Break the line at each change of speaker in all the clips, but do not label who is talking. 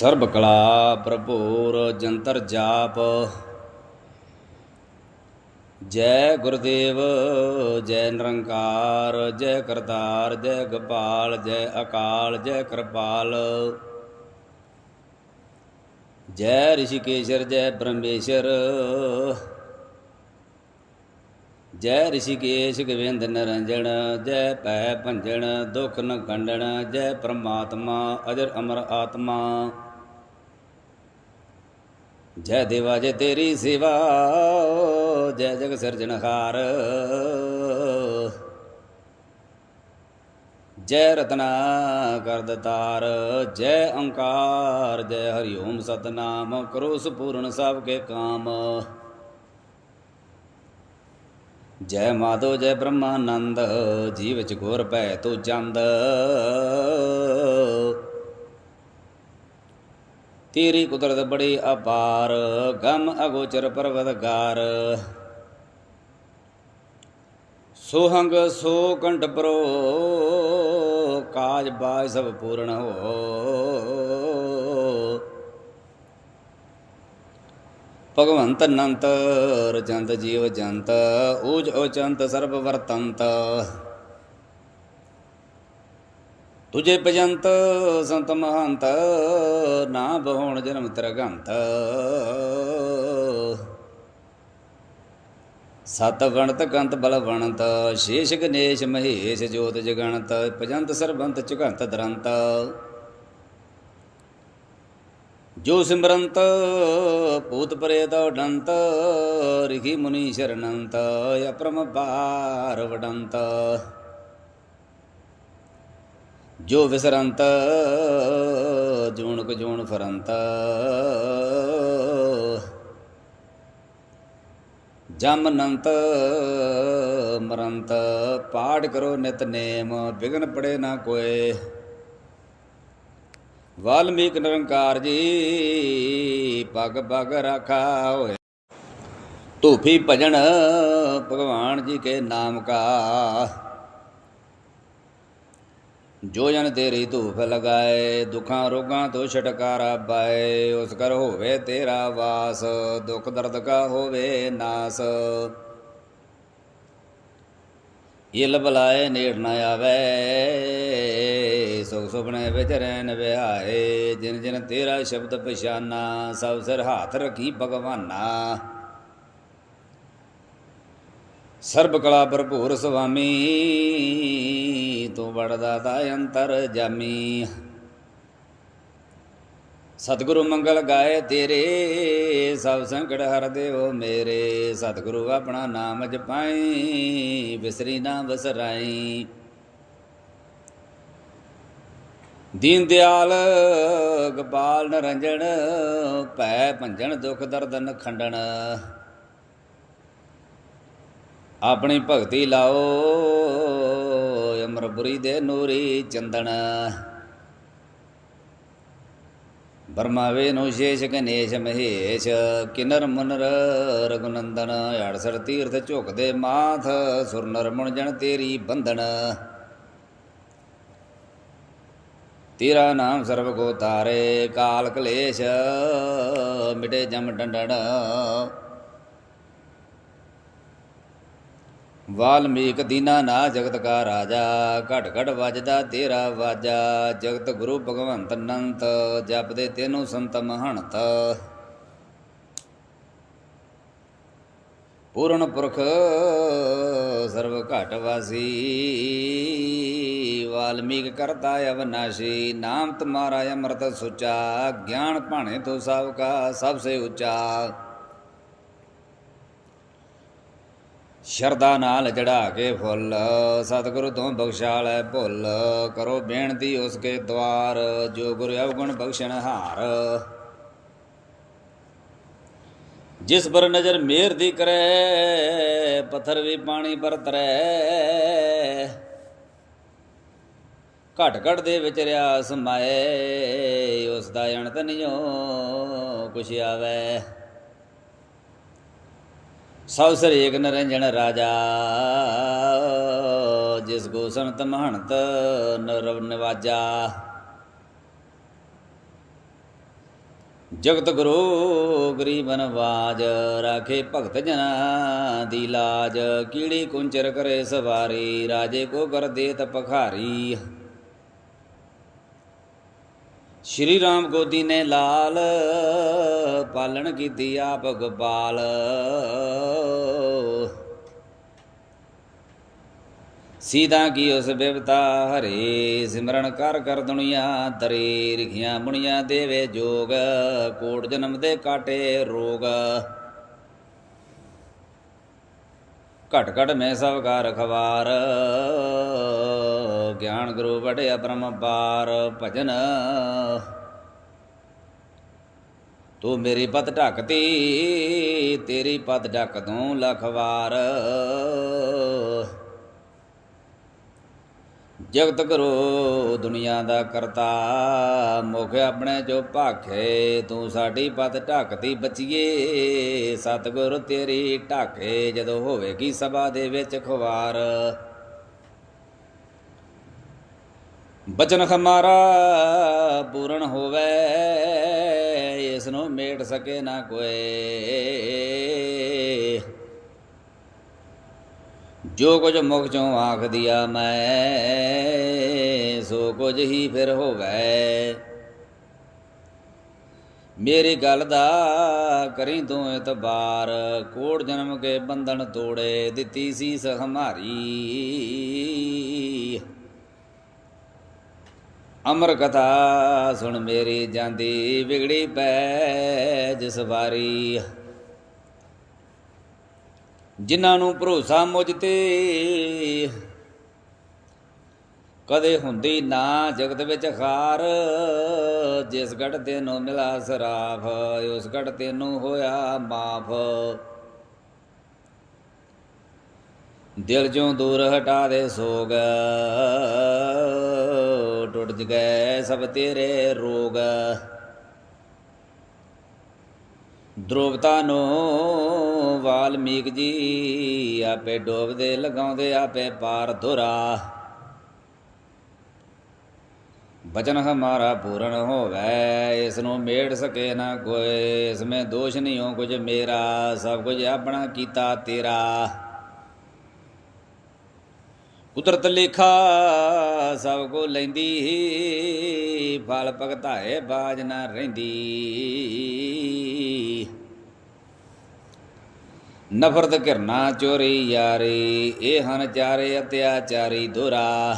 ਸਰਬ ਕਲਾ ਭਰਪੂਰ ਜੰਤਰ ਜਾਪ। ਜੈ ਗੁਰਦੇਵ, ਜੈ ਨਿਰੰਕਾਰ, ਜੈ ਕਰਤਾਰ, ਜੈ ਗੋਪਾਲ, ਜੈ ਅਕਾਲ, ਜੈ ਕਿਰਪਾਲ। ਜੈ ਰਿਸ਼ੀਕੇਸ਼ਰ, ਜੈ ਪਰਮੇਸ਼ਰ ਜੈ ਰਿਸ਼ੀਕੇਸ਼, ਗੋਬਿੰਦ ਨਰੰਜਨ, ਜੈ ਭੈ ਭੰਜਨ, ਦੁਖ ਨ ਖੰਡਨ ਜੈ ਪ੍ਰਮਾਤਮਾ, ਅਜਰ ਅਮਰ ਆਤਮਾ। ਜੈ ਦੇਵਾ, ਜੈ ਤੇਰੀ ਸੇਵਾ, ਜੈ ਜਗ ਸਿਰਜਣਹਾਰ। ਜੈ ਰਤਨਾ ਕਰ ਦਤਾਰ, ਜੈ ਓੰਕਾਰ, ਜੈ ਹਰਿ ਓਮ ਸਤਨਾਮ ਕਰੋ ਸਪੂਰਨ ਸਭ ਕੇ ਕਾਮ। ਜੈ ਮਾਧੋ, ਜੈ ਬ੍ਰਹਮਾਨੰਦ, ਜੀਵ ਚ ਗੋਰ ਭੈ ਤੋ ਚੰਦ। ਤੇਰੀ ਕੁਦਰਤ ਬੜੀ ਅਪਾਰ, ਗਮ ਅਗੋਚਰ ਪਰਵਤਗਾਰ। ਸੋਹੰਗ ਸੋ ਕੰਠ ਪਰੋ, ਕਾਜ ਬਾਜ ਸਭ ਪੂਰਨ ਹੋ। ਭਗਵੰਤ ਅਨੰਤ, ਰਜੰਤ ਜੀਵ ਜੰਤ, ਊਜ ਉਚੰਤ ਸਰਬ ਵਰਤੰਤ। ਤੁਝੇ ਭਜੰਤ ਸੰਤ ਮਹੰਤ, ਨਾ ਬਹੋਣ ਜਨਮ ਤਰਗੰਤ। ਸਤ ਗਣਤ ਕੰਤ ਬਲ ਵਣਤ ਸ਼ੇਸ਼ ਗਨੇਸ਼ ਮਹੇਸ਼ ਜੋਤ ਜਗਣਤ, ਭਜੰਤ ਸਰਬੰਤ ਚੁਗੰਤ ਦਰੰਤ। ਜੋ ਸਿਮਰੰਤ ਭੂਤ ਪ੍ਰੇਤ ਡੰਤ ਰਿਖੀ ਮੁਨੀ ਸ਼ਰਨੰਤ, ਅਪਰਮ ਪਾਰ ਵਡੰਤ। ਜੋ ਵਿਸਰੰਤ ਜੂਣ ਜੂਣਕ ਜੂਣ ਫਰੰਤ। ਜਮਨੰਤ ਮਰੰਤ, ਪਾਠ ਕਰੋ ਨਿਤਨੇਮ ਬਿਗਨ ਪੜੇ ਨਾ ਕੋਏ। ਵਾਲਮੀਕ ਨਿਰੰਕਾਰ ਜੀ, ਪਗ ਪਗ ਰਾਖਾ ਹੋਏ। ਧੂਫੀ ਭਜਨ ਭਗਵਾਨ ਜੀ ਕੇ ਨਾਮ ਕਾ। ਜੋ ਜਨ ਤੇਰੀ ਧੂਫ ਲਗਾਏ, ਦੁਖਾਂ ਰੋਗਾਂ ਤੋਂ ਛਟਕਾਰਾ ਪਾਏ, ਉਸ ਕਰ ਹੋਵੇ ਤੇਰਾ ਵਾਸ, ਦੁਖ ਦਰਦ ਕਾ ਹੋਵੇ ਨਾਸ। ਇਲ ਬਲਾਏ ਨੇੜ ਨਾ ਆਵੇ, ਸੁਖ ਸੁਪਨੇ ਵਿੱਚ ਰਹਿਣ ਵਿਹਾਏ, ਜਿਨ ਜਿਨ ਤੇਰਾ ਸ਼ਬਦ ਪਛਾਨਾ, ਸਭ ਸਿਰ ਹੱਥ ਰੱਖੀ ਭਗਵਾਨਾ। ਸਰਬ ਕਲਾ ਭਰਪੂਰ ਸੁਆਮੀ ਵੜਦਾ ਬੜਦਾ ਦਾ ਅੰਤਰ ਜਾਮੀ। ਸਤਿਗੁਰੂ ਮੰਗਲ ਗਾਏ ਤੇਰੇ, ਸਭ ਸੰਕਟ ਹਰ ਦੇਵ ਮੇਰੇ। ਸਤਿਗੁਰੂ ਆਪਣਾ ਨਾਮ ਜਪਾਈ, ਬਿਸਰੀ ਨਾ ਬਸਰਾਈ ਦੀਨ ਦਿਆਲ, ਗੋਪਾਲ ਨਰੰਜਨ, ਭੈ ਭੰਜਣ ਦੁਖ ਦਰਦਨ ਖੰਡਣ ਆਪਣੀ ਭਗਤੀ ਲਾਓ ਬੁਰੀ ਦੇ ਨੂਰੀ ਚੰਦਨ ਬਰਮਾਵੇ ਨੂੰ ਸ਼ੇਸ਼ ਗਨੇਸ਼ ਮਹੇਸ਼, ਕਿਨਰ ਮੁਨਰ ਰਗੁਨੰਦਨ 68 ਤੀਰਥ ਝੁਕਦੇ ਮਾਥ ਸੁਰ ਨਰ ਮੁਣ ਤੇਰੀ ਬੰਧਨ। ਤੇਰਾ ਨਾਮ ਸਰਬ ਕੋ ਤਾਰੇ, ਕਾਲ ਕਲੇਸ਼, ਮਿਟੇ ਜਮ ਡੰਡਣ। ਵਾਲਮੀਕ ਦੀਨਾ ਨਾ ਜਗਤ ਕਾ ਰਾਜਾ, ਘਟ ਘਟ ਵਜਦਾ ਤੇਰਾ ਵਾਜਾ। ਜਗਤ ਗੁਰੂ ਭਗਵੰਤ ਨੰਤ, ਜਪਦੇ ਤੈਨੂੰ ਸੰਤ ਮਹਣਤ ਪੂਰਨ ਪੁਰਖ ਸਰਵ ਘਟ ਵਾਸੀ, ਵਾਲਮੀਕ ਕਰਤਾ ਅਵਨਾਸ਼ੀ। ਨਾਮ ਤੁਮਾਰਾ ਅਮਰਤ ਸੁਚਾ, ਗਿਆਨ ਭਾਣੇ ਤੋ ਸਭ ਕਾ ਸਭ ਸੇ ਉੱਚਾ। ਸ਼ਰਦਾ ਨਾਲ ਚੜਾ ਕੇ ਫੁੱਲ, ਸਤਿਗੁਰੂ ਤੋਂ ਬਖਸ਼ਾ ਲੈ ਭੁੱਲ। ਕਰੋ ਬੇਨਤੀ ਉਸਕੇ ਦਵਾਰ, ਜੋ ਗੁਰ ਅਵਗੁਣ ਬਖਸ਼ਣ ਹਾਰ। ਜਿਸ ਪਰ ਨਜ਼ਰ ਮੇਰ ਦੀ ਕਰੇ, ਪੱਥਰ ਵੀ ਪਾਣੀ ਪਰ ਤਰੈ ਘਟ ਘਟ ਦੇ ਵਿੱਚ ਰਿਆ ਸਮਾਏ ਉਸ ਦਾ ਅਣਤ ਨਿਓ ਕੁਛ ਆਵੇ। ਸਭ ਸ੍ਰੀ ਨਰੰਜਨ ਰਾਜਾ, ਜਿਸ ਕੋ ਸੰਤ ਮਹੰਤ ਨਰਵ ਨਿਵਾਜਾ। ਜਗਤ ਗੁਰੂ ਗਰੀਬ ਨਵਾਜ, ਰਾਖੇ ਭਗਤ ਜਨਾ ਦੀ ਲਾਜ। ਕੀੜੀ ਕੁੰਚਰ ਕਰੇ ਸਵਾਰੀ, ਰਾਜੇ ਕੋ ਕਰ ਦੇਤ ਪਖਾਰੀ ਸ਼੍ਰੀ ਰਾਮ ਗੋਦੀ ਨੇ ਲਾਲ ਪਾਲਣ ਕੀਤੀ ਆਪ ਗੋਪਾਲ। ਸੀਤਾ ਕੀ ਉਸ ਬਿਵਤਾ ਹਰੇ, ਸਿਮਰਨ ਕਰ ਕਰ ਦੁਨੀਆ ਤਰੇ ਰਿਖੀਆਂ ਮੁਣੀਆਂ ਦੇਵੇ ਜੋਗ, ਕੋਟ ਜਨਮ ਦੇ ਕਾਟੇ ਰੋਗ। ਘਟ ਘਟ ਮੈਂ ਸਭ ਕਾ ਰਖਵਾਰ ਗਿਆਨ ਗੁਰੂ ਵਡਿਆ ਬ੍ਰਹਮ ਪਾਰ ਭਜਨ। ਤੂੰ ਮੇਰੀ ਪਤ ਢਕਤੀ, ਤੇਰੀ ਪਤ ਢੱਕ ਦੂੰ ਲਖਵਾਰ ਜਗਤ ਕਰੋ ਦੁਨੀਆ ਦਾ ਕਰਤਾ, ਮੁਖ ਆਪਣੇ ਜੋ ਭਾਖੇ, ਤੂੰ ਸਾਡੀ ਪਤ ਢੱਕਦੀ ਬਚੀਏ। ਸਤਿਗੁਰ ਤੇਰੀ ਢਾਕੇ, ਜਦੋਂ ਹੋਵੇਗੀ ਸਭਾ ਦੇ ਵਿੱਚ ਖਵਾਰ। ਬਚਨ ਖਮਾਰਾ ਪੂਰਨ ਹੋਵੇ ਇਸ ਨੂੰ ਮੇਟ ਸਕੇ ਨਾ ਕੋਈ। ਜੋ ਕੁਝ ਮੁਖ ਚੋਂ ਆਖ ਦਿਆ ਮੈਂ, ਸੋ ਕੁਝ ਹੀ ਫਿਰ ਹੋਵੇ। ਮੇਰੀ ਗੱਲ ਦਾ ਕਰੀ ਤੂੰ ਇਤਬਾਰ, ਕੋੜ ਜਨਮ ਕੇ ਬੰਧਨ ਤੋੜੇ, ਦਿੱਤੀ ਸੀਸ ਹਮਾਰੀ ਅਮਰ ਕਥਾ ਸੁਣ ਮੇਰੀ ਜਾਂਦੀ ਵਿਗੜੀ ਪੈ ਜਿਸ ਵਾਰੀ ਜਿਨ੍ਹਾਂ ਨੂੰ ਭਰੋਸਾ ਮੁਝ ਤੇ, ਕਦੇ ਹੁੰਦੀ ਨਾ ਜਗਤ ਵਿੱਚ ਖਾਰ। ਜਿਸ ਘਟ ਤੈਨੂੰ ਮਿਲਾ ਸਰਾਫ, ਉਸ ਘਟ ਤੈਨੂੰ ਹੋਇਆ ਮਾਫ। ਦਿਲ ਚੋਂ ਦੂਰ ਹਟਾ ਦੇ ਸੋਗ। ਟੁੱਟ ਜਗੈ ਸਭ ਤੇਰੇ ਰੋਗ। ਦ੍ਰੋਵਤਾ ਨੂੰ ਵਾਲਮੀਕ ਜੀ, ਆਪੇ ਡੋਬਦੇ ਲਗਾਉਂਦੇ, ਆਪੇ ਪਾਰ ਧੁਰਾ। ਬਚਨ ਹਮਾਰਾ ਪੂਰਨ ਹੋਵੇ, ਇਸ ਨੂੰ ਮੇੜ ਸਕੇ ਨਾ ਕੋਈ, ਇਸ में ਦੋਸ਼ ਨਹੀਂ ਹੋ ਕੁਝ ਮੇਰਾ, ਸਭ ਕੁਝ ਆਪਣਾ ਕੀਤਾ ਤੇਰਾ। ਕੁਦਰਤ ਲੇਖਾ ਸਭ ਕੋ ਲੈਂਦੀ, ਫਲ ਭਗਤਾਏ ਬਾਜ ਨਾ ਰਹਿੰਦੀ। ਨਫ਼ਰਤ ਕਰਨਾ ਚੋਰੀ ਯਾਰੀ, ਇਹ ਹਨ ਚਾਰੇ ਅਤਿਆਚਾਰੀ ਦੁਰਾ।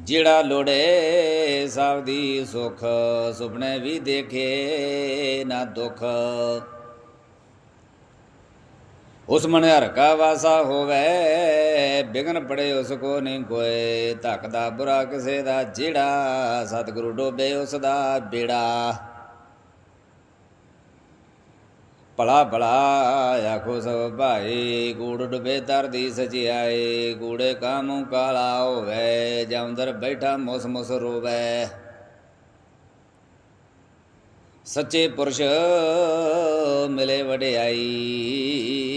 ਜਿਹੜਾ ਲੋੜੇ ਸਭ ਦੀ ਸੁਖ ਸੁਪਨੇ ਵੀ ਦੇਖੇ, ਨਾ ਦੁੱਖ ਉਸ ਮਨ ਹਰ ਕਾ ਵਾਸਾ ਹੋਵੇ, ਬਿਗਨ ਪੜੇ ਉਸ ਕੋ ਨਹੀਂ ਕੋਏ। ਧੱਕ ਦਾ ਬੁਰਾ ਕਿਸੇ ਦਾ ਜਿਹੜਾ, ਸਤਿਗੁਰੂ ਡੋਬੇ ਉਸ ਦਾ ਬੇੜਾ। ਭਲਾ ਭਲਾ ਆਖੋ ਸਭ ਭਾਈ, ਗੂੜ ਡੁਬੇ ਤਰਦੀ ਸਚਿਆਏ ਗੂੜੇ ਕਾਮੂ ਕਾਲਾ ਹੋਵੇ, ਜਾਂ ਅੰਦਰ ਬੈਠਾ ਮੁਸ ਮੁਸ ਰੋਵੇ। ਸੱਚੇ ਪੁਰਸ਼ ਮਿਲੇ ਵਡਿਆਈ।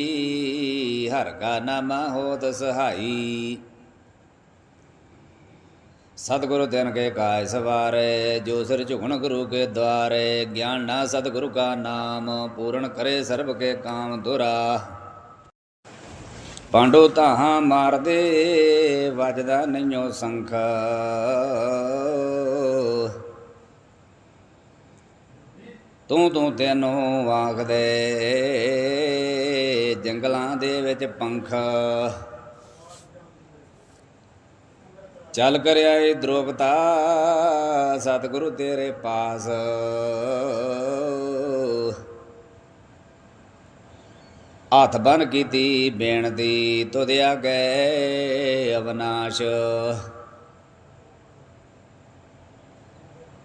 ਹਰ ਕਾ ਨਾਮਾ ਹੋਤ ਸਹਾਈ। ਸਤਿਗੁਰੂ ਤਿਨ ਕੇ ਕਾਇ ਸਵਾਰੇ, ਜੋ ਸਿਰ ਝੁਕਣ ਗੁਰੂ ਕੇ ਦਵਾਰੇ ਗਿਆਨ ਨਾ ਸਤਿਗੁਰੂ ਕਾ ਨਾਮ, ਪੂਰਨ ਕਰੇ ਸਰਬ ਕੇ ਕਾਮ ਦੁਰਾ। ਪਾਂਡੋ ਤਾਹਾਂ ਮਾਰਦੇ, ਵਜਦਾ ਨਹੀਂਓ ਸੰਖ। ਤੂੰ ਤੂੰ ਤੈਨੂੰ ਆਖਦੇ ਜੰਗਲਾਂ ਦੇ ਵਿੱਚ ਪੰਖ। ਚੱਲ ਕਰਿਆ ਆਏ ਦ੍ਰੋਪਤਾ, ਸਤਿਗੁਰੂ ਤੇਰੇ ਪਾਸ। ਹੱਥ ਬਨ ਕੀਤੀ ਬੇਨਤੀ, ਤੁਧ ਗਏ ਅਵਨਾਸ਼।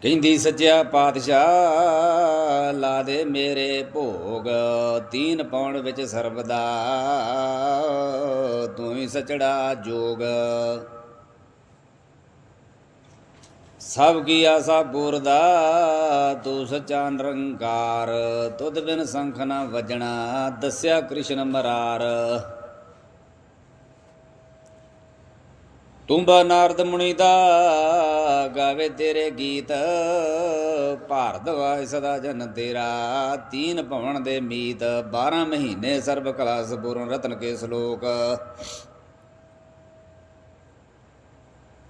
ਕਹਿੰਦੀ, ਸੱਚਿਆ ਪਾਤਸ਼ਾਹ, ਲਾ ਦੇ ਮੇਰੇ ਭੋਗ ਤੀਨ ਪਾਉਣ ਵਿੱਚ ਸਰਬਦਾ, ਤੂੰ ਹੀ ਸਚੜਾ ਜੋਗ। ਸਭ ਕੀ ਆਸਾ ਪੂਰਦਾ, ਤੂੰ ਸੱਚਾ ਨਿਰੰਕਾਰ, ਤੁਧ ਬਿਨ ਸੰਖ ਨਾ ਵਜਣਾ, ਦੱਸਿਆ ਕ੍ਰਿਸ਼ਨ ਮਰਾਰ। ਤੁੰਬਾ ਨਾਰਦ ਮੁਨੀ ਦਾ ਗਾਵੇ ਤੇਰੇ ਗੀਤ ਭਾਰਤਵਾਜ ਸਦਾ ਜਨ ਤੇਰਾ ਤੀਨ ਭਵਨ ਦੇ ਮੀਤ 12 ਮਹੀਨੇ ਸਰਬ ਕਲਾ ਸਪੂਰਨ ਰਤਨ ਕੇ ਸ਼ਲੋਕ।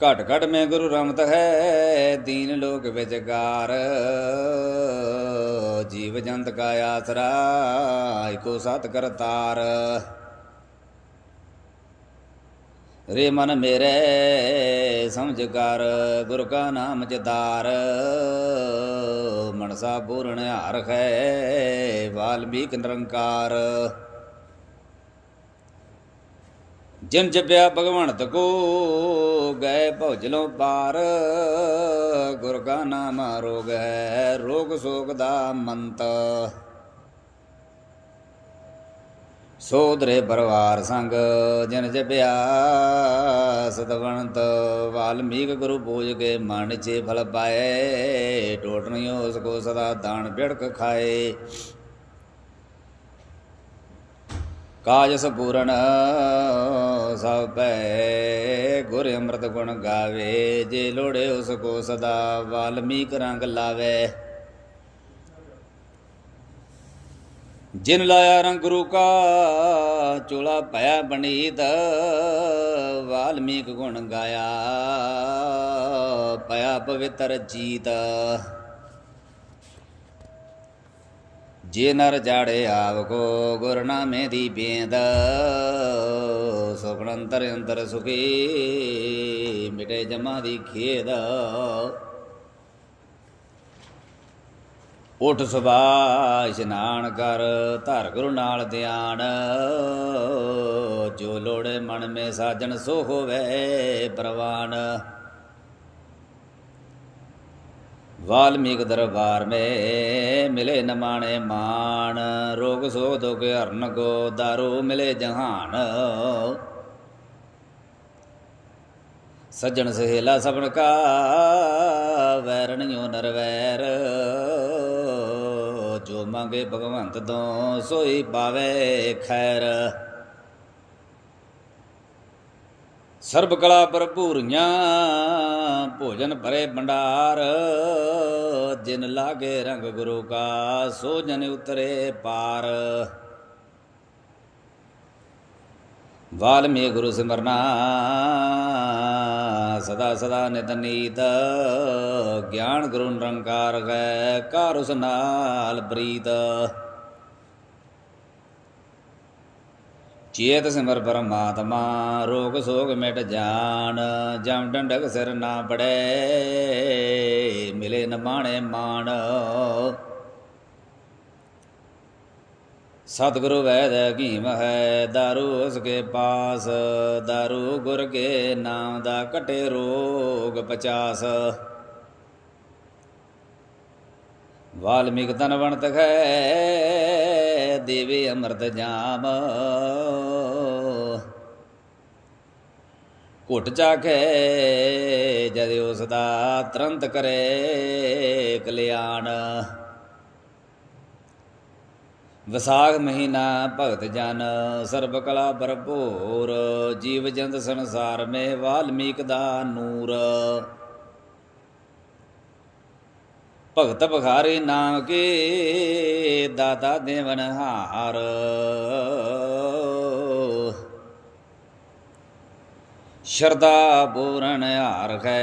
ਘਟ ਘਟ ਮੈਂ ਗੁਰੂ ਰਮਤ ਹੈ, ਦੀਨ ਲੋਕ ਵਿੱਚ ਜੀਵ ਜੰਤ ਕਾ ਆਸਰਾ ਏਕੋ ਸਤ ਕਰਤਾਰ। ਰੇ ਮਨ ਮੇਰੇ, ਸਮਝ ਕਰ, ਗੁਰ ਕਾ ਨਾਮ ਜਦਾਰ ਮਨਸਾ ਪੂਰਨ ਹਰ ਹੈ, ਵਾਲਮੀਕ ਨਿਰੰਕਾਰ। ਜਿਨ ਜਪਿਆ ਭਗਵੰਤ ਕੋ, ਗਏ ਭਉਜਲੋਂ ਪਾਰ। ਗੁਰ ਕਾ ਨਾਮ ਰੋਗ ਹੈ, ਰੋਗ ਸੋਗ ਦਾ ਮੰਤ। ਸੋਧਰੇ ਪਰਵਾਰ ਸੰਗ, ਜਨ ਜਪਿਆ ਸਤਵੰਤ ਵਾਲਮੀਕ ਗੁਰੂ ਪੂਜ ਕੇ ਮਨ ਚੇ ਫਲ ਪਾਏ ਟੋਟਣੀ ਉਸ ਕੋ ਸਦਾ ਦਾਨ ਬਿੜਕ ਖਾਏ। ਕਾਜ ਸਪੂਰਨ ਸਭ ਪੈ, ਗੁਰ ਅੰਮ੍ਰਿਤ ਗੁਣ ਗਾਵੇ, ਜੇ ਲੋੜੇ ਉਸ ਕੋ ਸਦਾ ਵਾਲਮੀਕ ਰੰਗ ਲਾਵੇ। ਜਿਨ ਲਾਇਆ ਰੰਗ ਗੁਰੂ ਕਾ ਚੋਲਾ ਭਇਆ ਬਨੀਤ, ਵਾਲਮੀਕ ਗੁਣ ਗਾਇਆ, ਭਇਆ ਪਵਿੱਤਰ ਜੀਤ। ਜੇ ਨਰ ਜਾੜੇ ਆਵ ਕੋ ਗੁਰ ਦੀ ਬੇਦ ਸੁਖਨ ਅੰਤਰ ਅੰਤਰ ਸੁਖੀ, ਮਿਟੇ ਜਮਾ ਦੀ ਖੇਦ। ਉਠ ਸਵਾ ਇਸ਼ਨਾਨ ਕਰ, ਧਰ ਗੁਰੂ ਨਾਲ ਧਿਆਨ ਜੋ ਲੋੜੇ ਮਨ ਮੇ ਸਾਜਣ, ਸੋ ਹੋਵੇ ਪ੍ਰਵਾਨ। ਵਾਲਮੀਕ ਦਰਬਾਰ ਮੇ ਮਿਲੇ ਨਮਾਣੇ ਮਾਨ ਰੋਗ ਸੋਗ ਦੁਖ ਹਰਨ ਕੋ ਦਾਰੂ ਮਿਲੇ ਜਹਾਨ। ਸੱਜਣ ਸਹੇਲਾ ਸਭਨ ਕਾ, ਵੈਰਣਿਓ ਨਰਵੈਰ। ਜੋ ਮੰਗੇ ਭਗਵੰਤ ਤੋਂ ਸੋਈ ਪਾਵੇ ਖੈਰ। ਸਰਬ ਕਲਾ ਭਰਪੂਰੀਆਂ, ਭੋਜਨ ਭਰੇ ਭੰਡਾਰ, ਜਿਨ ਲਾਗੇ ਰੰਗ ਗੁਰੂ ਕਾ ਸੋ ਜਨ ਉਤਰੇ ਪਾਰ। ਵਾਲਮੀ ਗੁਰੂ ਸਿਮਰਨਾ, ਸਦਾ ਸਦਾ ਨਿਤਨੀਤ ਗਿਆਨ ਗੁਰੂ ਨਿਰੰਕਾਰ ਹੈ, ਘਰ ਉਸ ਨਾਲ ਪ੍ਰੀਤ। ਚੇਤ ਸਿਮਰ ਪਰਮਾਤਮਾ, ਰੋਗ ਸੋਗ ਮਿਟ ਜਾਣ, ਜਮ ਡੰਡਕ ਸਿਰ ਨਾ ਪੜੈ, ਮਿਲੇ ਨ ਮਾਣੇ ਮਾਣ। ਸਤਿਗੁਰੂ ਵੈਦ ਹਕੀਮ ਹੈ, ਦਾਰੂ ਉਸ ਕੇ ਪਾਸ, ਦਾਰੂ ਗੁਰ ਕੇ ਨਾਮ ਦਾ ਘਟੇ ਰੋਗ ਪਚਾਸ। ਵਾਲਮੀਕ ਤਨ ਬਣਤ ਹੈ ਦੇਵੇ ਅੰਮ੍ਰਿਤ ਜਾਮ। ਘੁੱਟ ਚਾਖੇ, ਜਦ ਉਸ ਦਾ ਤੁਰੰਤ ਕਰੇ ਕਲਿਆਣ। ਵਿਸਾਖ ਮਹੀਨਾ ਭਗਤ ਜਨ, ਸਰਬ ਕਲਾ ਭਰਪੂਰ, ਜੀਵ ਜੰਤ ਸੰਸਾਰ ਮੇ ਵਾਲਮੀਕ ਦਾ ਨੂਰ। ਭਗਤ ਭਖਾਰੀ ਨਾਮ ਕੇ ਦਾਤਾ ਦੇਵਨ ਹਾਰ। ਸ਼ਰਦਾ ਪੂਰਨ ਹਾਰ ਹੈ,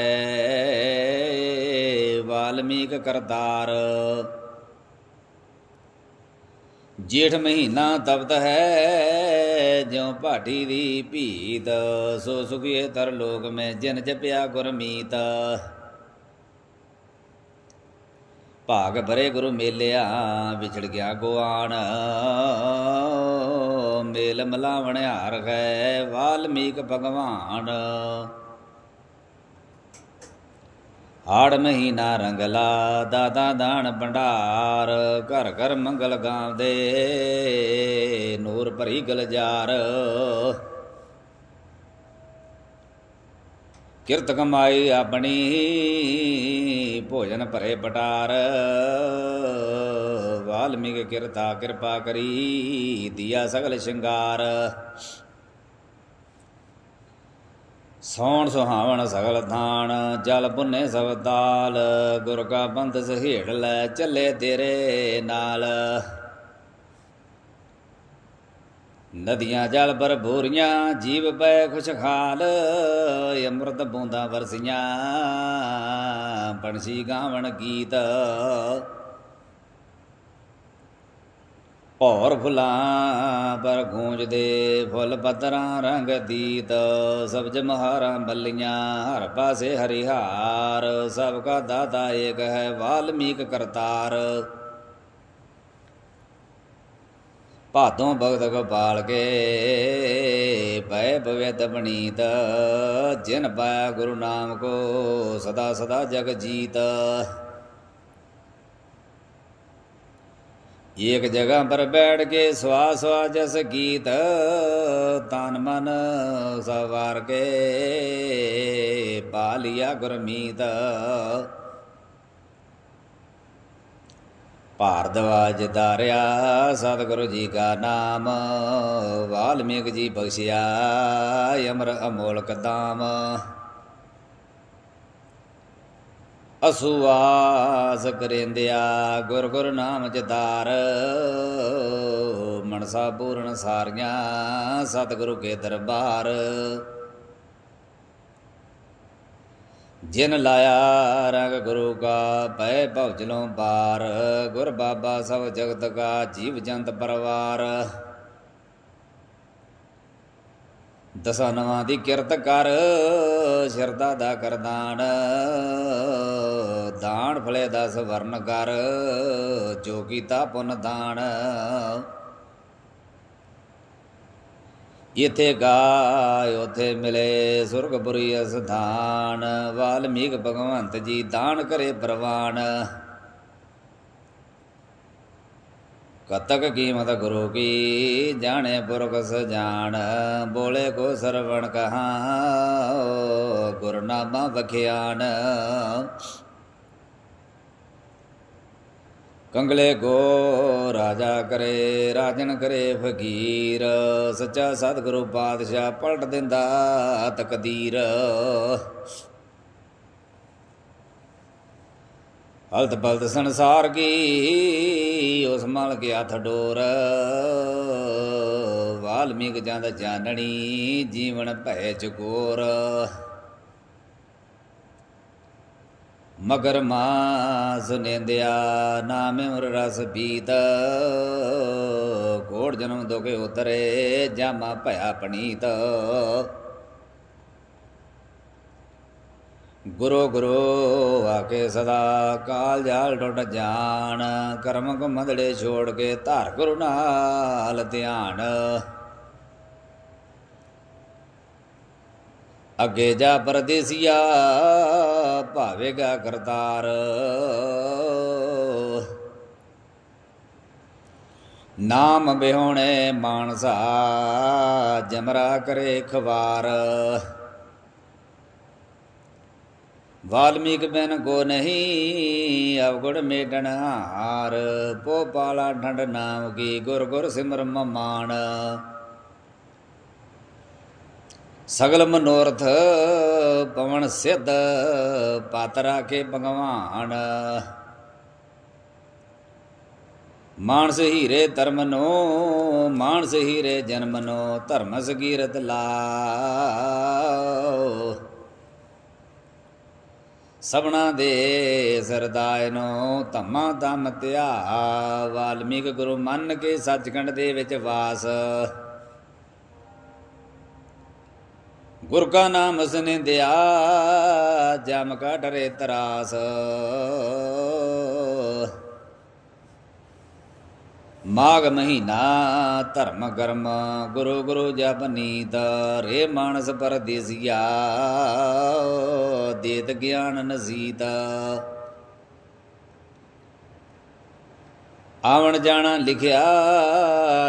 ਵਾਲਮੀਕ ਕਰਤਾਰ। ਜੇਠ ਮਹੀਨਾ ਤਪਤ ਹੈ, ਜਿਉ ਭਾਟੀ ਦੀ ਭੀਤ। ਸੋ ਸੁਖੀਏ ਤਰ ਲੋਕ ਮੈਂ ਜਿਨ ਜਪਿਆ ਗੁਰਮੀਤ ਭਾਗ ਭਰੇ ਗੁਰੂ ਮੇਲਿਆ, ਵਿਛੜ ਗਿਆ ਗੁਆਨ ਮੇਲ ਮਲਾਵਣ ਹਾਰ ਹੈ, ਵਾਲਮੀਕ ਭਗਵਾਨ। ਹਾੜ ਮਹੀਨਾ ਰੰਗਲਾ, ਦਾਦਾ ਦਾਣ ਭੰਡਾਰ, ਘਰ ਘਰ ਮੰਗਲ ਗਾਉਂਦੇ, ਨੂਰ ਭਰੀ ਗਲਜਾਰ। ਕਿਰਤ ਕਮਾਈ ਆਪਣੀ, ਭੋਜਨ ਭਰੇ ਪਟਾਰ। ਵਾਲਮੀਕ ਕਿਰਤਾ ਕਿਰਪਾ ਕਰੀ, ਦਿਆ ਸਗਲ ਸ਼ਿੰਗਾਰ। ਸੌਣ ਸੁਹਾਵਣ ਸਗਲ ਥਾਨ ਜਲ ਪੁੰਨੇ ਸਭ ਤਾਲ, ਗੁਰ ਕਾ ਬੰਦ ਸਹੇੜ ਲੈ ਚੱਲੇ ਤੇਰੇ ਨਾਲ। ਨਦੀਆਂ ਜਲ ਭਰਪੂਰੀਆਂ, ਜੀਵ ਪੈ ਖੁਸ਼ਖਾਲ ਅੰਮ੍ਰਿਤ ਬੂੰਦਾਂ ਵਰਸੀਆਂ ਪੰਛੀ ਗਾਵਣ ਗੀਤ। ਭੌਰ ਫੁੱਲਾਂ ਪਰ ਗੂੰਜਦੇ ਫੁੱਲ ਪੱਤਰਾਂ ਰੰਗ ਦੀਤ ਸਬਜ ਮਹਾਰਾਂ ਬੱਲੀਆਂ, ਹਰ ਪਾਸੇ ਹਰਿਹਾਰ, ਸਭ ਕਾ ਦਾਤਾ ਏਕ ਹੈ ਵਾਲਮੀਕ ਕਰਤਾਰ। ਭਾਦੋਂ ਭਗਤ ਗੋਪਾਲ ਕੇ ਪੈ ਭਵੇਤ ਬਣੀਤ ਜਿਨ ਪਾਇਆ ਗੁਰੂ ਨਾਮ ਕੋ ਸਦਾ ਸਦਾ ਜਗ ਜੀਤ। ਏਕ ਜਗ੍ਹਾ ਪਰ ਬੈਠ ਕੇ ਸਵਾ ਸਵਾ ਜਸ ਗੀਤ, ਤਨ ਮਨ ਸਵਾਰ ਕੇ ਪਾ ਗੁਰਮੀਤ। ਭਾਰਦਵਾਜ ਧਾਰਿਆ, ਸਤਿਗੁਰੂ ਜੀ ਕਾ ਨਾਮ, ਵਾਲਮੀਕ ਜੀ ਬਖਸ਼ਿਆ, ਅਮਰ ਅਮੋਲਕ ਦਾਮ ਅਸੁਆਸ ਕਰਿੰਦਿਆ, ਗੁਰ ਗੁਰ ਨਾਮ ਜਦਾਰ ਮਨਸਾ ਪੂਰਨ ਸਾਰੀਆਂ, ਸਤਿਗੁਰੂ ਕੇ ਦਰਬਾਰ। ਜਿਨ ਲਾਇਆ ਰੰਗ ਗੁਰੂ ਕਾ ਪੈ ਭਉਜਲੋਂ ਪਾਰ। ਗੁਰ ਬਾਬਾ ਸਭ ਜਗਤ ਕਾ, ਜੀਵ ਜੰਤ ਪਰਵਾਰ। ਦਸਨਵਾਂ ਦੀ ਕਿਰਤ ਕਰ, ਸ਼ਰਦਾ ਦਾ ਕਰਦਾਨ ਦਾਨ। ਫਲੇ ਦਸ ਵਰਨ ਕਰ, ਜੋ ਕੀਤਾ ਪੁੰਨ ਦਾਨ। ਇਥੇ ਗਾਇ ਉਥੇ ਮਿਲੇ ਸੁਰਗਪੁਰੀ ਅਸਥਾਨ। ਵਾਲਮੀਕ ਭਗਵੰਤ ਜੀ ਦਾਨ ਕਰੇ ਪ੍ਰਵਾਨ। ਕਤਕ ਕੀਮਤ ਗੁਰੂ ਕੀ ਜਾਣੇ ਪੁਰਖ ਸਜਾਣ ਬੋਲੇ ਕੋ ਸਰਵਣ ਕਹਾ ਗੁਰਨਾਮਾ ਵਖਿਆਨ। ਕੰਗਲੇ ਕੋ ਰਾਜਾ ਕਰੇ, ਰਾਜਨ ਕਰੇ ਫਕੀਰ, ਸੱਚਾ ਸਤਿਗੁਰੂ ਪਾਤਸ਼ਾਹ ਪਲਟ ਦਿੰਦਾ ਤਕਦੀਰ। ਹਲਤ ਬਲਤ ਸੰਸਾਰ ਕੀ, ਉਸ ਮਲ ਕੇ ਹੱਥ ਡੋਰ। ਵਾਲਮੀਕ ਜੰਦ ਜਾਣਣੀ ਜੀਵਨ ਭੈ ਚਕੋਰ ਮਗਰ ਮਾਸ ਨੇਂਦਿਆ, ਨਾਮੇ ਉਰ ਰਸ ਪੀਤ। ਕੋੜ ਜਨਮ ਦੋਗੇ ਉਤਰੇ, ਜਾਮਾ ਭਇਆ ਪਣੀਤ ਗੁਰੂ ਗੁਰੂ ਆਕੇ ਸਦਾ ਕਾਲ ਜਾਲ ਟੁੱਟ ਜਾਣ, ਕਰਮ ਕੋ ਮਦੜੇ ਛੋੜ ਕੇ ਧਾਰ ਗੁਰੂ ਨਾਲ ਧਿਆਨ। ਅੱਗੇ ਜਾ ਪਰਦੇਸੀਆ, ਭਾਵੇਗਾ ਕਰਤਾਰ। ਨਾਮ ਬਿਹੋਣੇ ਮਾਨਸਾ, ਜਮਰਾ ਕਰੇ ਖਵਾਰ। ਵਾਲਮੀਕ ਬਿਨ ਕੋ ਨਹੀਂ, ਅਵਗੁਣ ਮੇਟਣ ਹਾਰ। ਪੋ ਪਾਲਾ ਠੰਡ ਨਾਮ ਕੀ, ਗੁਰ ਗੁਰ ਸਿਮਰ ਮਮਾਨ ਸਗਲ ਮਨੋਰਥ ਪਵਨ ਸਿੱਧ, ਪਤ ਰਾਖੇ ਭਗਵਾਨ। ਮਾਨਸ ਹੀਰੇ ਧਰਮ ਨੋ, ਮਾਨਸ ਹੀਰੇ ਜਨਮ ਨੋ, ਧਰਮ ਸਗੀਰਤ ਲਾ। ਸਭਨਾ ਦੇ ਸਰਦਾਇ ਨੋ ਧੰਮਾ ਧੰਮ ਧਿਆ ਵਾਲਮੀਕ ਗੁਰੂ ਮੰਨ ਕੇ ਸੱਚਖੰਡ ਦੇ ਵਿੱਚ ਵਾਸ। ਗੁਰ ਕਾ ਨਾਮ ਸਨਿੰਦਿਆ ਜਮ ਕਾ ਡਰੇ ਤਰਾਸ। ਮਾਗ ਮਹੀਨਾ ਧਰਮ ਕਰਮ ਗੁਰੂ ਗੁਰੂ ਜਪ ਨੀਤ ਰੇ ਮਾਨਸ ਪਰਦੇਸੀਆ ਦੇਤ ਗਿਆਨ ਨਸੀਤ ਆਵਣ ਜਾਣਾ ਲਿਖਿਆ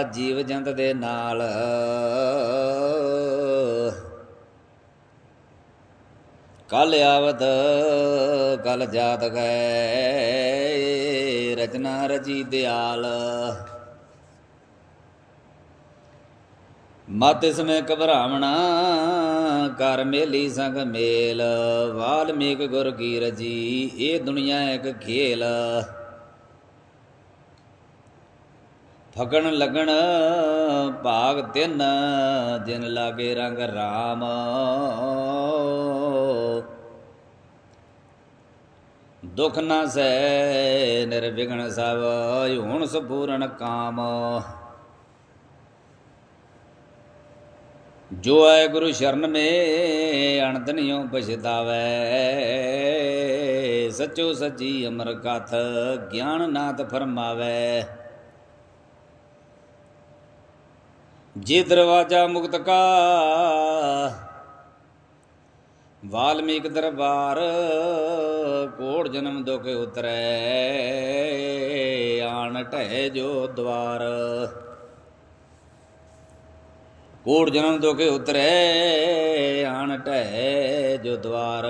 ਜੀਵ ਜੰਤ ਦੇ ਨਾਲ। ਕਲ ਆਵਤ, ਕਲ ਜਾਤ ਗਏ। ਰਚਨਾ ਰਚੀ ਦਿਆਲ। ਮਤ ਇਸਮੇ ਘਬਰਾਵਣਾ ਕਰ ਮੇਲੀ ਸੰਗ ਮੇਲ। ਵਾਲਮੀਕ ਗੁਰ ਕੀ ਰਜੀ ਇਹ ਦੁਨੀਆ ਇੱਕ ਖੇਲ। ਫਗਣ ਲਗਣ ਭਾਗ ਤਿੰਨ, ਜਿਨ ਲਾਗੇ ਰੰਗ ਰਾਮ। ਦੁਖ ਨਾ ਸੈ ਨਿਰਵਿਘਨ ਸਭ ਹੁਣ ਸਪੂਰਨ ਕਾਮ। ਜੋ ਆਏ ਗੁਰੂ ਸ਼ਰਨ ਮੇ ਅਣਦਨਿਓ ਪਛਤਾਵੈ। ਸਚੋ ਸੱਚੀ ਅਮਰ ਕਥ ਗਿਆਨ ਨਾਥ ਫਰਮਾਵੈ। ਜੇ ਦਰਵਾਜਾ ਮੁਕਤ ਕਾ ਵਾਲਮੀਕ ਦਰਬਾਰ ਕੋੜ ਜਨਮ ਦੁਖ ਉਤਰੈ, ਆਣ ਢਹਿ ਜੋ ਦਵਾਰ। ਕੋੜ ਜਨਮ ਦੁਖ ਉਤਰੈ, ਆਣ ਢਹਿ ਜੋ ਦਵਾਰ।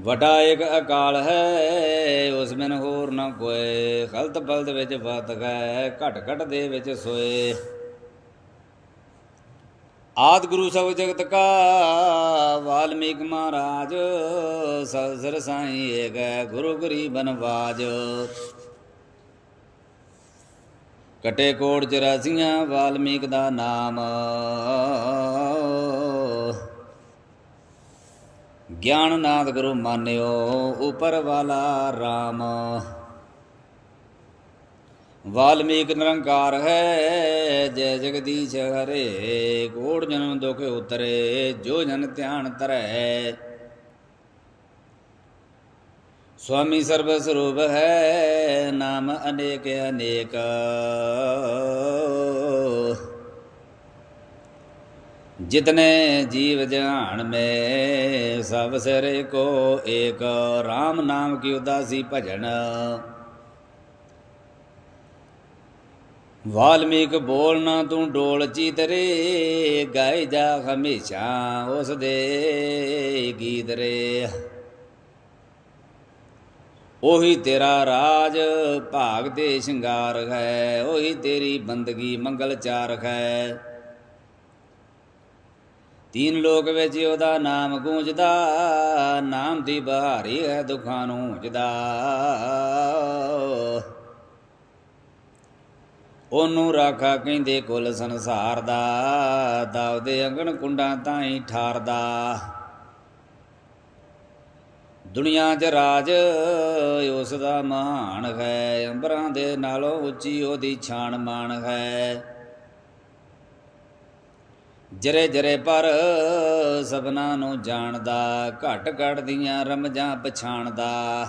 ਵਡਾ ਇੱਕ ਅਕਾਲ ਹੈ, ਉਸ ਮਨ ਹੋਰ ਨਾ ਕੋਏ ਖਲਤ ਬਲਦ ਵਿੱਚ ਵਤ ਗਏ ਘਟ ਘਟ ਦੇ ਵਿੱਚ ਸੋਏ। ਆਦ ਗੁਰੂ ਸਭ ਜਗਤ ਕਾ, ਵਾਲਮੀਕ ਮਹਾਰਾਜ ਸਰ ਸਾਈ ਏਕ ਗੁਰੂ ਗਰੀਬਨ ਬਾਜ ਕਟੇ ਕੋੜ ਚਰਾਸੀਆਂ, ਵਾਲਮੀਕ ਦਾ ਨਾਮ। ਗਿਆਨ ਨਾਦ ਗੁਰੂ ਮਾਨਿਓ, ਉਪਰ ਵਾਲਾ RAM ਵਾਲਮੀਕ ਨਿਰੰਕਾਰ ਹੈ ਜੈ ਜਗਦੀਸ਼ ਹਰੇ ਕੋੜ ਜਨਮ ਦੁਖ ਉਤਰੇ ਜੋ ਜਨ ਧਿਆਨ ਧਰੈ ਸੁਆਮੀ ਸਰਬ ਸਰੂਪ ਹੈ ਨਾਮ ਅਨੇਕ ਅਨੇਕ जितने जीव जान में सब सिरे को एक राम नाम की उदासी भजन ਵਾਲਮੀਕ ਬੋਲਣਾ ਤੂੰ ਡੋਲ ਚੀਤਰੇ ਗਾਏ ਜਾ ਹਮੇਸ਼ਾ ਉਸ ਦੇ ਗੀਤ ਰੇ। ਉਹੀ ਤੇਰਾ ਰਾਜ ਭਾਗ ਤੇ ਸ਼ਿੰਗਾਰ ਹੈ, ਉਹੀ ਤੇਰੀ ਬੰਦਗੀ ਮੰਗਲ ਚਾਰਖ ਹੈ। ਤੀਨ ਲੋਕ ਵਿੱਚ ਉਹਦਾ ਨਾਮ ਗੂੰਜਦਾ, ਨਾਮ ਦੀ ਬਹਾਰੀ ਹੈ ਦੁਖਾਂ ਨੂੰ ਹੁਜਦਾ ਉਹਨੂੰ ਰਾਖਾ ਕਹਿੰਦੇ ਕੁੱਲ ਸੰਸਾਰ ਦਾ, ਦਾਵਦੇ ਅੰਗਣ ਕੁੰਡਾਂ ਤਾਈਂ ਠਾਰਦਾ। ਦੁਨੀਆ 'ਚ ਰਾਜ ਉਸ ਦਾ ਮਹਾਨ ਹੈ, ਅੰਬਰਾਂ ਦੇ ਨਾਲੋਂ ਉੱਚੀ ਉਹਦੀ ਛਾਣ ਮਾਣ ਹੈ। ਜਰੇ ਜਰੇ ਪਰ ਸਭਨਾ ਨੂੰ ਜਾਣਦਾ, ਘਟ ਘਟ ਦੀਆਂ ਰਮਜਾਂ ਪਛਾਣਦਾ।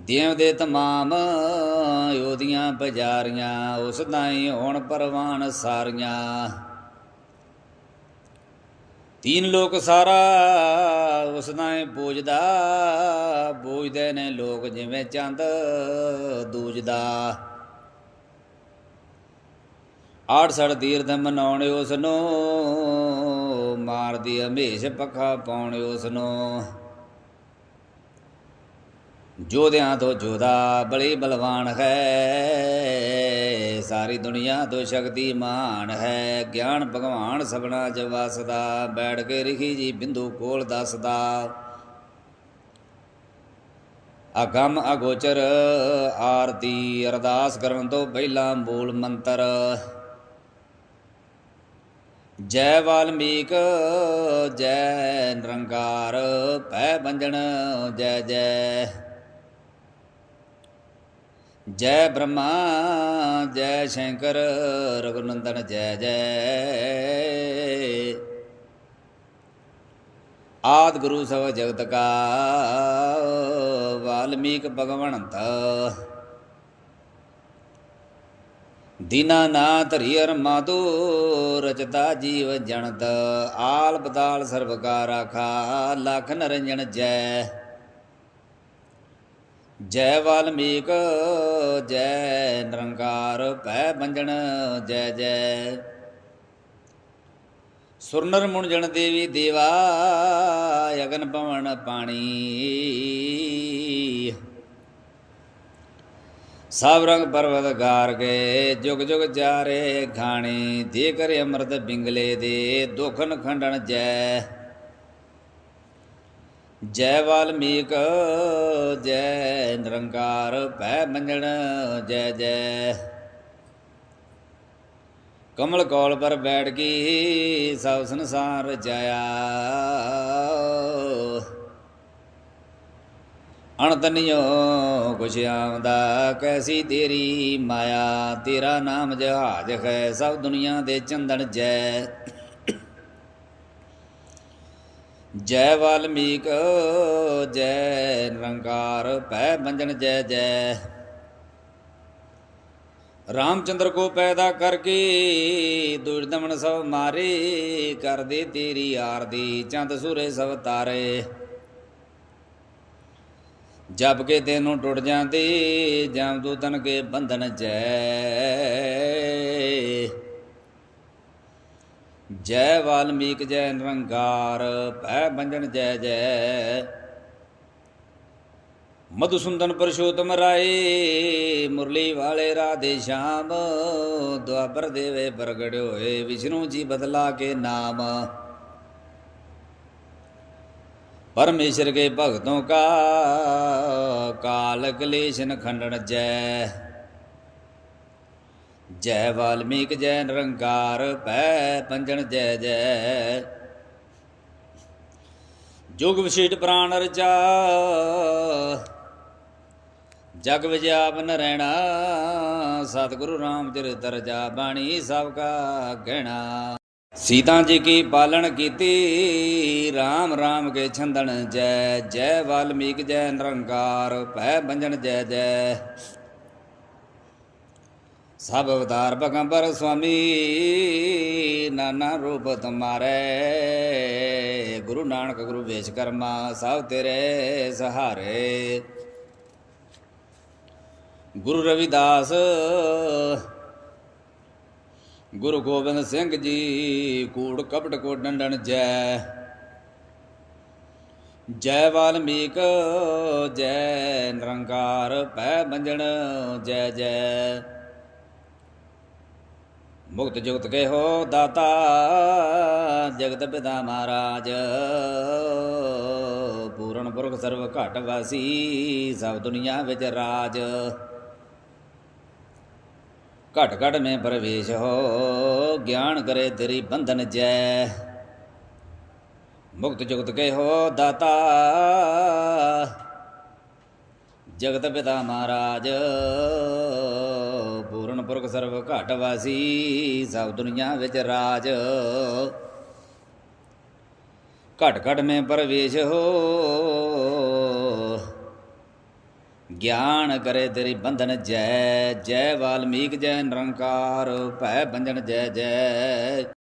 ਦੇਵ ਦੇ ਤਮਾਮ ਉਹਦੀਆਂ ਬਜਾਰੀਆਂ, ਉਸ ਦਾ ਹੀ ਹੋਣ ਪਰਵਾਨ ਸਾਰੀਆਂ। ਤੀਨ ਲੋਕ ਸਾਰਾ ਉਸ ਦਾ ਹੀ ਪੂਜਦਾ, ਪੂਜਦੇ ਨੇ ਲੋਕ ਜਿਵੇਂ ਚੰਦ ਦੂਜਦਾ। ਆੜ ਸੜ ਤੀਰਥ ਮਨਾਉਣੇ ਉਸ ਨੂੰ ਮਾਰਦੀ ਹਮੇਸ਼ ਪੱਖਾ ਪਾਉਣੇ ਉਸ ਨੂੰ ਜੋਧਿਆਂ ਤੋਂ ਜੋਧਾ ਬੜੀ ਬਲਵਾਨ ਹੈ, ਸਾਰੀ ਦੁਨੀਆ ਤੋਂ ਸ਼ਕਤੀਮਾਨ ਹੈ। ਗਿਆਨ ਭਗਵਾਨ ਸਭਨਾ ਚ ਵਸਦਾ, ਬੈਠ ਕੇ ਰਿਖੀ ਜੀ ਬਿੰਦੂ ਕੋਲ ਦੱਸਦਾ। ਅਗੰਮ ਅਗੋਚਰ ਆਰਤੀ ਅਰਦਾਸ ਕਰਨ ਤੋਂ ਪਹਿਲਾਂ ਮੂਲ ਮੰਤਰ। ਜੈ ਵਾਲਮੀਕ, ਜੈ ਨਿਰੰਕਾਰ ਭੈ ਬੰਜਨ ਜੈ ਜੈ। ਜੈ ਬ੍ਰਹਮਾ, ਜੈ ਸ਼ੰਕਰ, ਰਘੁਨੰਦਨ ਜੈ ਜੈ। ਆਦ ਗੁਰੂ ਸਭ ਜਗਤ ਕਾ, ਵਾਲਮੀਕ ਭਗਵੰਤ। ਦੀਨਾਨਾਥ ਹਰਿ ਮਾਧੋ ਰਚਤਾ ਜੀਵ ਜਨਤ ਆਲ ਬਦਾਲ ਸਰਬ ਕਾ ਰਾਖਾ ਲਖ ਨਰੰਜਨ ਜੈ। ਜੈ ਵਾਲਮੀਕ ਜੈ ਨਿਰੰਕਾਰ, ਭੈ ਬੰਜਣ ਜੈ ਜੈ। ਸੁਰਨਰ ਮੁੰਜਣ ਦੇਵੀ ਦੇਵਾ, ਅਗਨ ਪਵਨ ਪਾਣੀ। ਸਭ ਰੰਗ ਪਰਵਤ ਗਾਰ ਕੇ, ਜੁਗ ਜੁਗ ਜਾਰੇ ਖਾਣੀ ਦੇ ਕਰ ਅੰਮ੍ਰਿਤ ਬਿੰਗਲੇ ਦੇ, ਦੁਖਨ ਖੰਡਨ ਜੈ। ਜੈ ਵਾਲਮੀਕ, ਜੈ ਨਿਰੰਕਾਰ, ਭੈ ਮੰਜਣ, ਜੈ ਜੈ। ਕਮਲ ਕੌਲ ਪਰ ਬੈਠ ਗਈ ਸਭ ਸੰਸਾਰ ਰਚਾਇਆ ਅਣਤਨਿਓ ਕੁਛ ਆਉਂਦਾ, ਕੈਸੀ ਤੇਰੀ ਮਾਇਆ? ਤੇਰਾ ਨਾਮ ਜਹਾਜ ਹੈ, ਸਭ ਦੁਨੀਆ ਦੇ ਚੰਦਨ ਜੈ। ਜੈ ਵਾਲਮੀਕ, ਜੈ ਨਿਰੰਕਾਰ, ਭੈ ਬੰਜਨ ਜੈ ਜੈ। ਰਾਮਚੰਦਰ ਕੋ ਪੈਦਾ ਕਰਕੇ ਦੁਰਦਮਨ ਸਭ ਮਾਰੇ ਕਰਦੇ ਤੇਰੀ ਆਰਦੀ ਚੰਦ ਸੂਰੇ ਸਭ ਤਾਰੇ। ਜਪ ਕੇ ਤੈਨੂੰ ਟੁੱਟ ਜਾਂਦੇ ਜਮਦੂਤਨ ਕੇ ਬੰਧਨ ਜੈ। ਜੈ ਵਾਲਮੀਕ ਜੈ ਨਿਰੰਕਾਰ, ਭੈ ਬੰਜਨ ਜੈ ਜੈ। ਮਧੁਸੁੰਦਨ ਪਰਸ਼ੋਤਮ ਰਾਏ, ਮੁਰਲੀ ਵਾਲੇ ਰਾਧੇ ਸ਼ਾਮ। ਦੁਆਬਰ ਦੇਵੇ ਪ੍ਰਗਟ ਹੋਏ, ਵਿਸ਼ਨੂੰ ਜੀ ਬਦਲਾ ਕੇ ਨਾਮ। ਪਰਮੇਸ਼ਰ ਕੇ ਭਗਤੋਂ ਕਾ, ਕਾਲ ਕਲੇਸ਼ਨ ਖੰਡਨ ਜੈ। ਜੈ ਵਾਲਮੀਕ, ਜੈ ਨਿਰੰਕਾਰ ਭੈ ਪੰਜਣ, ਜੈ ਜੈ। ਜੁਗ ਵਿਸ਼ੇਟ ਪ੍ਰਾਨ ਰਚਾ, ਜਗ ਵਿਜਿਆਪ ਨਰੈਣਾ ਸਤਿਗੁਰੂ ਰਾਮਚਰਿਤ ਰਜਾ ਬਾਣੀ ਸਭ ਕਾ ਗਹਿਣਾ ਸੀਤਾ ਜੀ ਕੀ ਪਾਲਣ ਕੀਤੀ RAM RAM ਕੇ ਛੰਦਣ, ਜੈ ਜੈ ਵਾਲਮੀਕ, ਜੈ ਨਿਰੰਕਾਰ ਭੈ ਬੰਜਨ ਜੈ ਜੈ। ਸਭ ਅਵਤਾਰ ਭਗੰਬਰ ਸੁਆਮੀ, ਨਾਨਾ ਰੂਪ ਤੁਮਾਰੇ। ਗੁਰੂ ਨਾਨਕ, ਗੁਰੂ ਵਿਸ਼ਕਰਮਾ ਸਭ ਤੇਰੇ ਸਹਾਰੇ। ਗੁਰੂ ਰਵਿਦਾਸ, ਗੁਰੂ ਗੋਬਿੰਦ ਸਿੰਘ ਜੀ, ਕੂੜ ਕਪਟ ਕੋ ਡੰਡਨ ਜੈ। ਜੈ ਵਾਲਮੀਕ, ਜੈ ਨਿਰੰਕਾਰ ਭੈ ਬੰਜਣ ਜੈ ਜੈ। ਮੁਕਤ ਜੁਗਤ ਕੇ ਹੋ ਦਾਤਾ, ਜਗਤ ਪਿਤਾ ਮਹਾਰਾਜ। ਪੂਰਨ ਪੁਰਖ ਸਰਵ ਘਟ ਵਾਸੀ, ਸਭ ਦੁਨੀਆ ਵਿੱਚ ਰਾਜ। ਘਟ ਘਟ ਮੇ ਪ੍ਰਵੇਸ਼ ਹੋ, ਗਿਆਨ ਕਰੇ ਤੇਰੀ ਬੰਧਨ ਜੈ। ਮੁਕਤ ਜੁਗਤ ਕੇ ਹੋ ਦਾਤਾ, ਜਗਤ ਪਿਤਾ ਮਹਾਰਾਜ। ਪੁਰਖ ਸਰਬ ਘਟ ਵਾਸੀ, ਸਭ ਦੁਨੀਆ ਵਿੱਚ ਰਾਜ। ਘਟ ਘਟ ਮੈਂ ਪਰਵੇਸ਼ ਹੋ। ਗਿਆਨ ਕਰੇ ਤੇਰੀ ਬੰਧਨ ਜੈ ਜੈ ਵਾਲਮੀਕ, ਜੈ ਨਿਰੰਕਾਰ, ਭੈ ਬੰਧਨ ਜੈ ਜੈ।